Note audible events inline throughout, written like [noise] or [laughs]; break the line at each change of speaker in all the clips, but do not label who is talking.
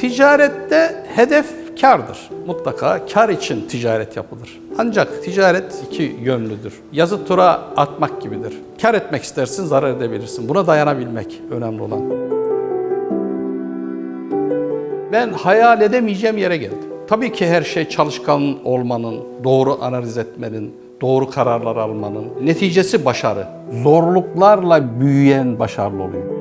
Ticarette hedef kardır. Mutlaka kar için ticaret yapılır. Ancak ticaret iki yönlüdür. Yazı tura atmak gibidir. Kar etmek istersin, zarar edebilirsin. Buna dayanabilmek önemli olan. Ben hayal edemeyeceğim yere geldim. Tabii ki her şey çalışkan olmanın, doğru analiz etmenin, doğru kararlar almanın neticesi başarı. Zorluklarla büyüyen başarılı oluyor.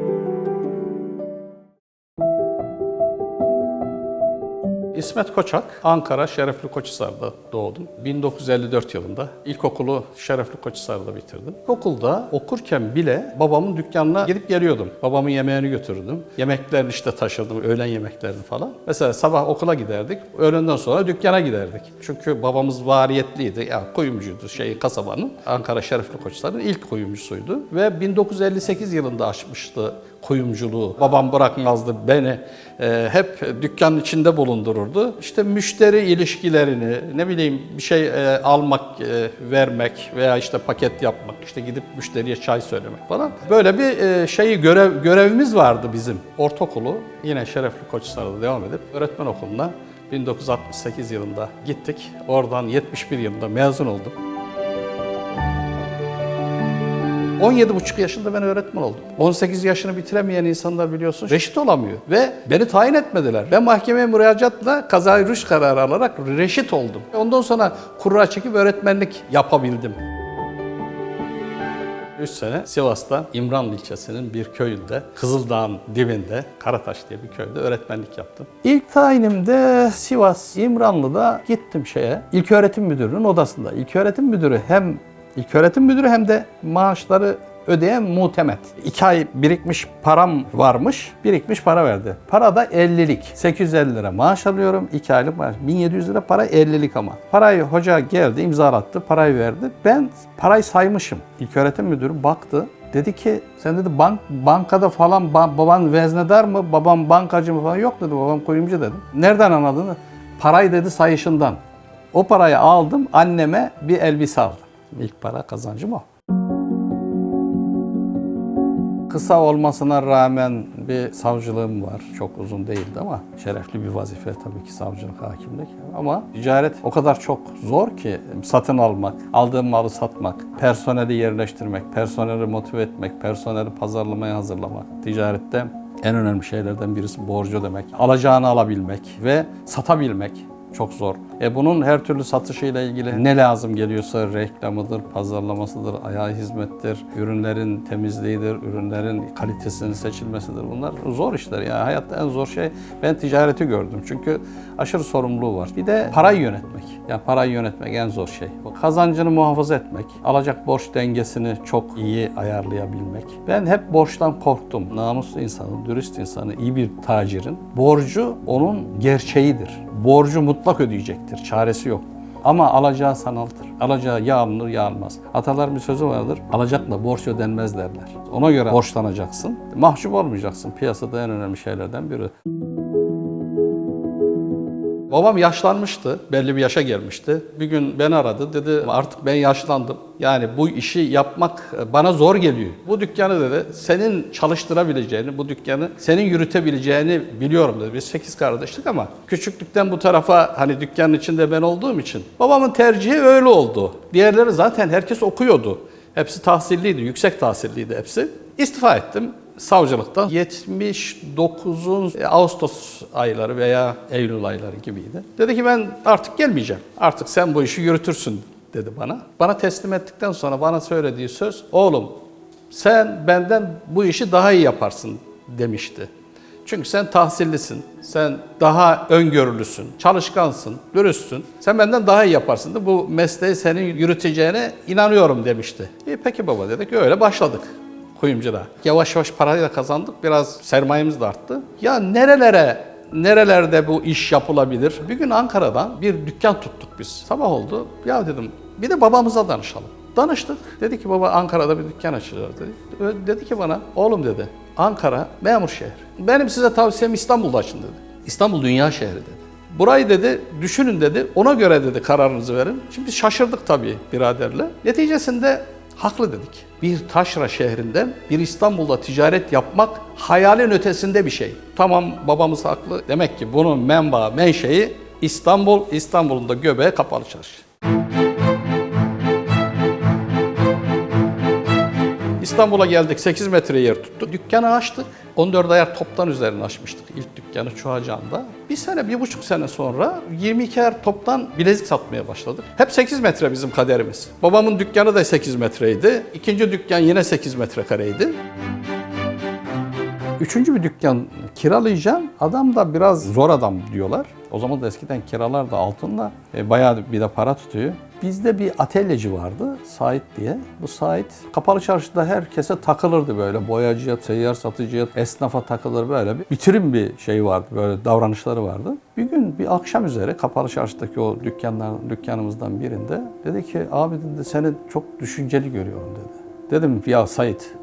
İsmet Koçak, Ankara Şerefli Koçhisar'da doğdum. 1954 yılında ilkokulu Şerefli Koçhisar'da bitirdim. Okulda okurken bile babamın dükkanına gidip geliyordum. Babamın yemeğini götürürdüm. Yemeklerini işte taşırdım, öğlen yemeklerini falan. Mesela sabah okula giderdik, öğlenden sonra dükkana giderdik. Çünkü babamız variyetliydi, yani kuyumcuydu şey kasabanın. Ankara Şerefli Koçhisar'ın ilk kuyumcusuydu. Ve 1958 yılında açmıştı kuyumculuğu. Babam bırakmazdı beni. e, hep dükkanın içinde bulundururdu. İşte müşteri ilişkilerini, ne bileyim bir şey e, almak, e, vermek veya işte paket yapmak, işte gidip müşteriye çay söylemek falan. Böyle bir e, şeyi görev görevimiz vardı bizim. Ortaokulu yine Şerefli Koçhisar'da devam edip öğretmen okuluna 1968 yılında gittik. Oradan 71 yılında mezun oldum. 17,5 yaşında ben öğretmen oldum. 18 yaşını bitiremeyen insanlar biliyorsun reşit olamıyor. Ve beni tayin etmediler. Ben mahkemeye müracaatla kazayı rüş kararı alarak reşit oldum. Ondan sonra kurra çekip öğretmenlik yapabildim. 3 sene Sivas'ta İmranlı ilçesinin bir köyünde, Kızıldağ'ın dibinde, Karataş diye bir köyde öğretmenlik yaptım. İlk tayinimde Sivas İmranlı'da gittim şeye, İlköğretim Müdürü'nün odasında. İlköğretim Müdürü hem İlköğretim Müdürü hem de maaşları ödeyen muhtemet. İki ay birikmiş param varmış, birikmiş para verdi. Para da 50'lik. 850 lira maaş alıyorum, 2 aylık maaş. 1700 lira para 50'lik ama. Parayı hoca geldi, imzalattı, parayı verdi. Ben parayı saymışım. İlköğretim Müdürü baktı, Dedi ki sen dedi bank bankada falan ba- baban veznedar mı, babam bankacı mı falan yok dedi, babam kuyumcu dedim. Nereden anladın? Parayı dedi sayışından. O parayı aldım, anneme bir elbise aldım. İlk para kazancım o. Kısa olmasına rağmen bir savcılığım var. Çok uzun değildi ama şerefli bir vazife tabii ki savcılık, hakimlik. Ama ticaret o kadar çok zor ki satın almak, aldığım malı satmak, personeli yerleştirmek, personeli motive etmek, personeli pazarlamaya hazırlamak. Ticarette en önemli şeylerden birisi borcu demek. Alacağını alabilmek ve satabilmek çok zor. E bunun her türlü satışıyla ilgili ne lazım geliyorsa reklamıdır, pazarlamasıdır, ayağı hizmettir, ürünlerin temizliğidir, ürünlerin kalitesinin seçilmesidir. Bunlar zor işler yani. Hayatta en zor şey ben ticareti gördüm. Çünkü aşırı sorumluluğu var. Bir de parayı yönetmek. Yani parayı yönetmek en zor şey. Kazancını muhafaza etmek, alacak borç dengesini çok iyi ayarlayabilmek. Ben hep borçtan korktum. Namuslu insanın, dürüst insanın, iyi bir tacirin borcu onun gerçeğidir. Borcu mutlak ödeyecektir. Çaresi yok. Ama alacağı sanaldır. Alacağı ya alınır ya almaz. Atalar bir sözü vardır. Alacakla borç ödenmez derler. Ona göre borçlanacaksın. Mahcup olmayacaksın. Piyasada en önemli şeylerden biri. Babam yaşlanmıştı, belli bir yaşa gelmişti. Bir gün beni aradı, dedi artık ben yaşlandım. Yani bu işi yapmak bana zor geliyor. Bu dükkanı dedi, senin çalıştırabileceğini, bu dükkanı senin yürütebileceğini biliyorum dedi. Biz sekiz kardeşlik ama küçüklükten bu tarafa hani dükkanın içinde ben olduğum için babamın tercihi öyle oldu. Diğerleri zaten herkes okuyordu. Hepsi tahsilliydi, yüksek tahsilliydi hepsi. İstifa ettim savcılıkta 79'un Ağustos ayları veya Eylül ayları gibiydi. Dedi ki ben artık gelmeyeceğim. Artık sen bu işi yürütürsün dedi bana. Bana teslim ettikten sonra bana söylediği söz oğlum sen benden bu işi daha iyi yaparsın demişti. Çünkü sen tahsillisin, sen daha öngörülüsün, çalışkansın, dürüstsün. Sen benden daha iyi yaparsın da bu mesleği senin yürüteceğine inanıyorum demişti. İyi peki baba dedik öyle başladık kuyumcuda. Yavaş yavaş parayı da kazandık. Biraz sermayemiz de arttı. Ya nerelere nerelerde bu iş yapılabilir? Bir gün Ankara'dan bir dükkan tuttuk biz. Sabah oldu. Ya dedim bir de babamıza danışalım. Danıştık. Dedi ki baba Ankara'da bir dükkan açacağız dedi. Dedi ki bana oğlum dedi Ankara memur şehir. Benim size tavsiyem İstanbul'da açın dedi. İstanbul dünya şehri dedi. Burayı dedi düşünün dedi ona göre dedi kararınızı verin. Şimdi şaşırdık tabii biraderle. Neticesinde Haklı dedik. Bir taşra şehrinden bir İstanbul'da ticaret yapmak hayalin ötesinde bir şey. Tamam babamız haklı. Demek ki bunun menba, menşei İstanbul, İstanbul'un da göbeği kapalı çarşı. İstanbul'a geldik 8 metre yer tuttuk. Dükkanı açtık. 14 ayar toptan üzerine açmıştık ilk dükkanı Çuhacağan'da. Bir sene, bir buçuk sene sonra 22 ayar toptan bilezik satmaya başladık. Hep 8 metre bizim kaderimiz. Babamın dükkanı da 8 metreydi. İkinci dükkan yine 8 metrekareydi. Üçüncü bir dükkan kiralayacağım. Adam da biraz zor adam diyorlar. O zaman da eskiden kiralar da altınla e, bayağı bir de para tutuyor. Bizde bir atölyeci vardı Sait diye. Bu Sait kapalı çarşıda herkese takılırdı böyle. Boyacıya, seyyar satıcıya, esnafa takılır böyle. Bir bitirim bir şey vardı böyle davranışları vardı. Bir gün bir akşam üzere kapalı çarşıdaki o dükkanlar, dükkanımızdan birinde dedi ki abi dedi seni çok düşünceli görüyorum dedi. Dedim ya Sait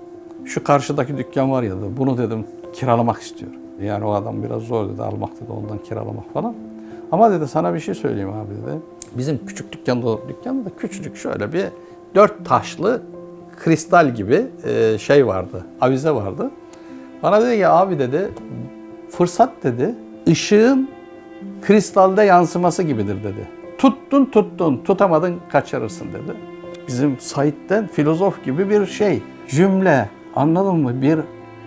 şu karşıdaki dükkan var ya da bunu dedim kiralamak istiyorum. Yani o adam biraz zor dedi almak dedi ondan kiralamak falan. Ama dedi sana bir şey söyleyeyim abi dedi. Bizim küçük dükkanda dükkanda da küçücük şöyle bir dört taşlı kristal gibi e, şey vardı, avize vardı. Bana dedi ki abi dedi fırsat dedi ışığın kristalde yansıması gibidir dedi. Tuttun tuttun tutamadın kaçırırsın dedi. Bizim Said'den filozof gibi bir şey, cümle anladın mı? Bir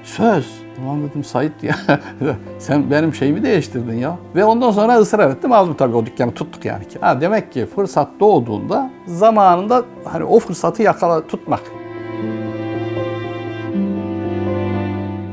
söz. Ulan dedim Said ya [laughs] sen benim şeyimi değiştirdin ya. Ve ondan sonra ısrar ettim aldım tabii o dükkanı tuttuk yani. Ha, demek ki fırsat doğduğunda zamanında hani o fırsatı yakala tutmak.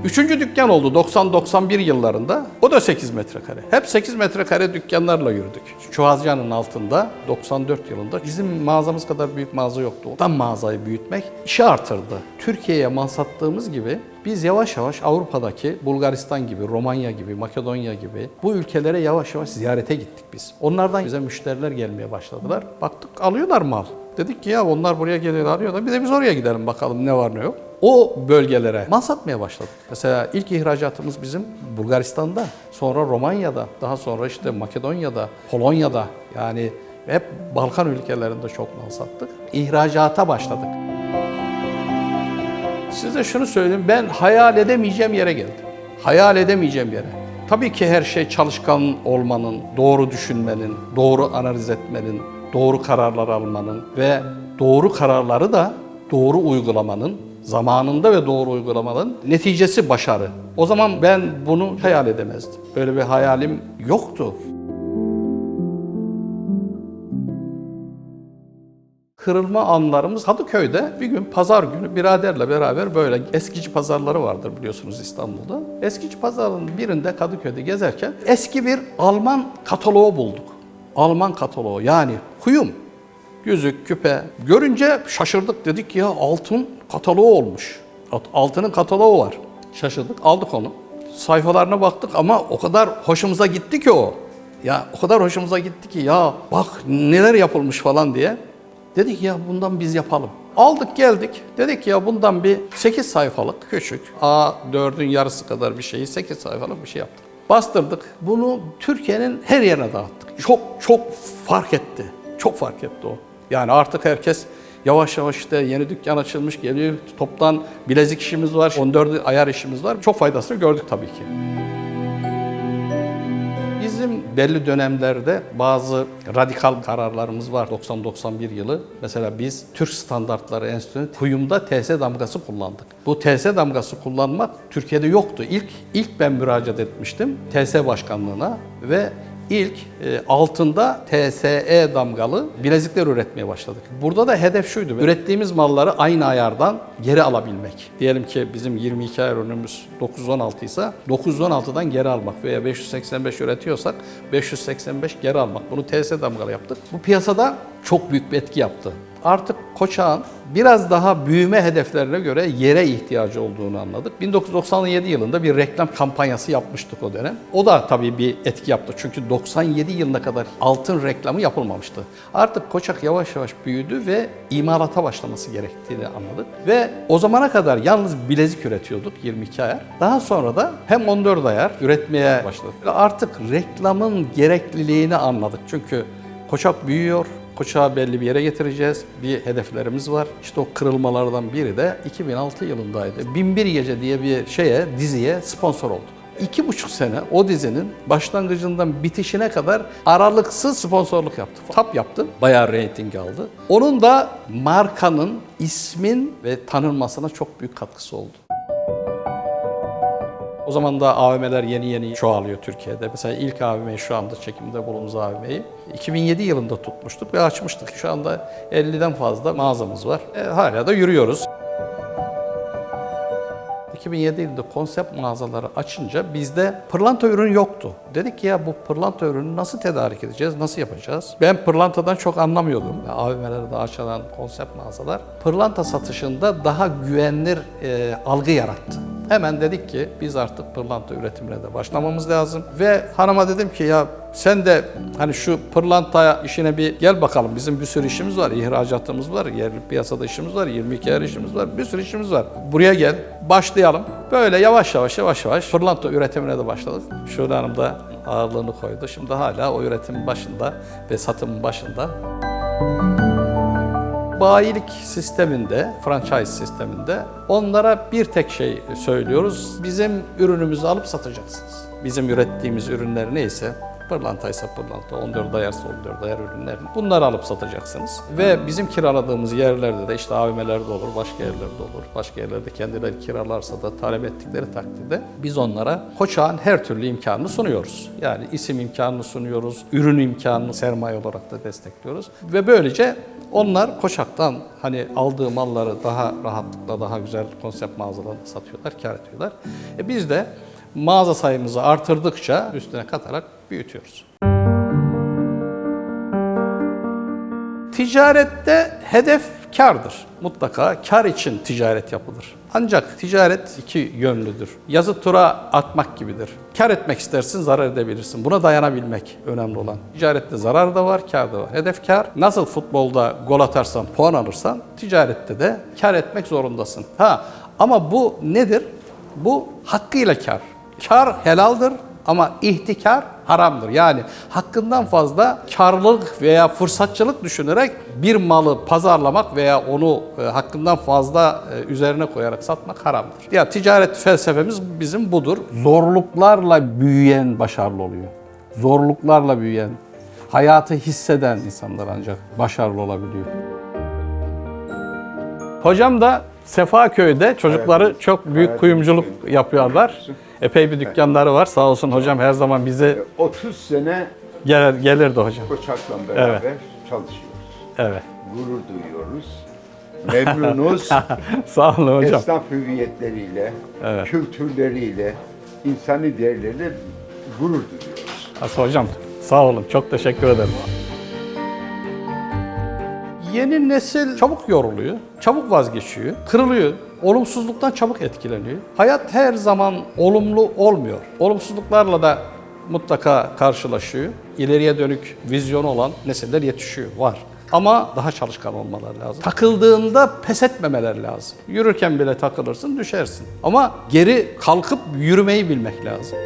Üçüncü dükkan oldu 90-91 yıllarında. O da 8 metrekare. Hep 8 metrekare dükkanlarla yürüdük. Çuhazcan'ın altında 94 yılında bizim mağazamız kadar büyük mağaza yoktu. Tam mağazayı büyütmek işi artırdı. Türkiye'ye mal sattığımız gibi biz yavaş yavaş Avrupa'daki Bulgaristan gibi, Romanya gibi, Makedonya gibi bu ülkelere yavaş yavaş ziyarete gittik biz. Onlardan bize müşteriler gelmeye başladılar. Baktık alıyorlar mal. Dedik ki ya onlar buraya geliyor arıyorlar. Bir de biz oraya gidelim bakalım ne var ne yok. O bölgelere mal satmaya başladık. Mesela ilk ihracatımız bizim Bulgaristan'da, sonra Romanya'da, daha sonra işte Makedonya'da, Polonya'da yani hep Balkan ülkelerinde çok mal sattık. İhracata başladık. Size şunu söyleyeyim, ben hayal edemeyeceğim yere geldim. Hayal edemeyeceğim yere. Tabii ki her şey çalışkan olmanın, doğru düşünmenin, doğru analiz etmenin, doğru kararlar almanın ve doğru kararları da doğru uygulamanın, zamanında ve doğru uygulamanın neticesi başarı. O zaman ben bunu hayal edemezdim. Böyle bir hayalim yoktu. kırılma anlarımız Kadıköy'de bir gün pazar günü biraderle beraber böyle eskici pazarları vardır biliyorsunuz İstanbul'da. Eskici pazarının birinde Kadıköy'de gezerken eski bir Alman kataloğu bulduk. Alman kataloğu yani kuyum, yüzük, küpe. Görünce şaşırdık dedik ya altın kataloğu olmuş. Altının kataloğu var. Şaşırdık aldık onu. Sayfalarına baktık ama o kadar hoşumuza gitti ki o. Ya o kadar hoşumuza gitti ki ya bak neler yapılmış falan diye. Dedik ya bundan biz yapalım. Aldık geldik. Dedik ya bundan bir 8 sayfalık küçük A4'ün yarısı kadar bir şeyi 8 sayfalık bir şey yaptık. Bastırdık. Bunu Türkiye'nin her yerine dağıttık. Çok çok fark etti. Çok fark etti o. Yani artık herkes yavaş yavaş işte yeni dükkan açılmış geliyor. Toptan bilezik işimiz var, 14 ayar işimiz var. Çok faydasını gördük tabii ki. Bizim belli dönemlerde bazı radikal kararlarımız var. 90-91 yılı. Mesela biz Türk Standartları Enstitüsü kuyumda TS damgası kullandık. Bu TS damgası kullanmak Türkiye'de yoktu. İlk ilk ben müracaat etmiştim TS başkanlığına ve ilk e, altında TSE damgalı bilezikler üretmeye başladık. Burada da hedef şuydu. Ürettiğimiz malları aynı ayardan geri alabilmek. Diyelim ki bizim 22 ayar ürünümüz 916 ise 916'dan geri almak veya 585 üretiyorsak 585 geri almak. Bunu TS damgalı yaptık. Bu piyasada çok büyük bir etki yaptı. Artık Koçak'ın biraz daha büyüme hedeflerine göre yere ihtiyacı olduğunu anladık. 1997 yılında bir reklam kampanyası yapmıştık o dönem. O da tabii bir etki yaptı. Çünkü 97 yılına kadar altın reklamı yapılmamıştı. Artık Koçak yavaş yavaş büyüdü ve imalata başlaması gerektiğini anladık. Ve o zamana kadar yalnız bilezik üretiyorduk 22 ayar. Daha sonra da hem 14 ayar üretmeye başladık. Ve artık reklamın gerekliliğini anladık. Çünkü Koçak büyüyor, Koçağı belli bir yere getireceğiz. Bir hedeflerimiz var. İşte o kırılmalardan biri de 2006 yılındaydı. Binbir Gece diye bir şeye, diziye sponsor olduk. İki buçuk sene o dizinin başlangıcından bitişine kadar aralıksız sponsorluk yaptı. Tap yaptı. Bayağı reyting aldı. Onun da markanın ismin ve tanınmasına çok büyük katkısı oldu. O zaman da AVM'ler yeni yeni çoğalıyor Türkiye'de. Mesela ilk AVM'yi şu anda çekimde bulunduğumuz AVM'yi 2007 yılında tutmuştuk ve açmıştık. Şu anda 50'den fazla mağazamız var. E, hala da yürüyoruz. 2007 yılında konsept mağazaları açınca bizde pırlanta ürün yoktu. Dedik ki ya bu pırlanta ürünü nasıl tedarik edeceğiz, nasıl yapacağız? Ben pırlantadan çok anlamıyordum. AVM'lerde açılan konsept mağazalar pırlanta satışında daha güvenilir e, algı yarattı. Hemen dedik ki biz artık pırlanta üretimine de başlamamız lazım. Ve hanıma dedim ki ya sen de hani şu pırlanta işine bir gel bakalım. Bizim bir sürü işimiz var. ihracatımız var. Yerli piyasada işimiz var. 22 yer işimiz var. Bir sürü işimiz var. Buraya gel. Başlayalım. Böyle yavaş yavaş yavaş yavaş pırlanta üretimine de başladık. Şule Hanım da ağırlığını koydu. Şimdi hala o üretimin başında ve satımın başında. Bayilik sisteminde, franchise sisteminde onlara bir tek şey söylüyoruz. Bizim ürünümüzü alıp satacaksınız. Bizim ürettiğimiz ürünler neyse, pırlantaysa pırlanta, 14 ayarsa 14 ayar ürünlerini bunları alıp satacaksınız. Ve bizim kiraladığımız yerlerde de işte AVM'lerde olur, başka yerlerde olur. Başka yerlerde kendileri kiralarsa da talep ettikleri takdirde biz onlara Koçak'ın her türlü imkanını sunuyoruz. Yani isim imkanını sunuyoruz, ürün imkanını sermaye olarak da destekliyoruz. Ve böylece onlar Koçak'tan hani aldığı malları daha rahatlıkla, daha güzel konsept mağazalarında satıyorlar, kar ediyorlar. E biz de mağaza sayımızı artırdıkça üstüne katarak büyütüyoruz. Ticarette hedef kardır. Mutlaka kar için ticaret yapılır. Ancak ticaret iki yönlüdür. Yazı tura atmak gibidir. Kar etmek istersin, zarar edebilirsin. Buna dayanabilmek önemli olan. Ticarette zarar da var, kar da var. Hedef kar. Nasıl futbolda gol atarsan, puan alırsan, ticarette de kar etmek zorundasın. Ha, ama bu nedir? Bu hakkıyla kar. Kar helaldir ama ihtikar haramdır. Yani hakkından fazla karlılık veya fırsatçılık düşünerek bir malı pazarlamak veya onu e, hakkından fazla e, üzerine koyarak satmak haramdır. Ya ticaret felsefemiz bizim budur. Zorluklarla büyüyen başarılı oluyor. Zorluklarla büyüyen, hayatı hisseden insanlar ancak başarılı olabiliyor. Hocam da Sefaköy'de çocukları çok büyük kuyumculuk yapıyorlar. [laughs] Epey bir dükkanları var. Sağ olsun hocam her zaman bize
30 sene
gel, gelirdi hocam.
Koçak'la beraber çalışıyoruz.
Evet.
Gurur duyuyoruz. Memnunuz. [laughs]
Sağ olun hocam.
Esnaf hüviyetleriyle,
Evet.
kültürleriyle, insani değerleriyle gurur duyuyoruz.
Aslı hocam sağ olun. Çok teşekkür ederim. Yeni nesil çabuk yoruluyor, çabuk vazgeçiyor, kırılıyor. Olumsuzluktan çabuk etkileniyor. Hayat her zaman olumlu olmuyor. Olumsuzluklarla da mutlaka karşılaşıyor. İleriye dönük vizyonu olan nesiller yetişiyor, var. Ama daha çalışkan olmaları lazım. Takıldığında pes etmemeleri lazım. Yürürken bile takılırsın, düşersin. Ama geri kalkıp yürümeyi bilmek lazım.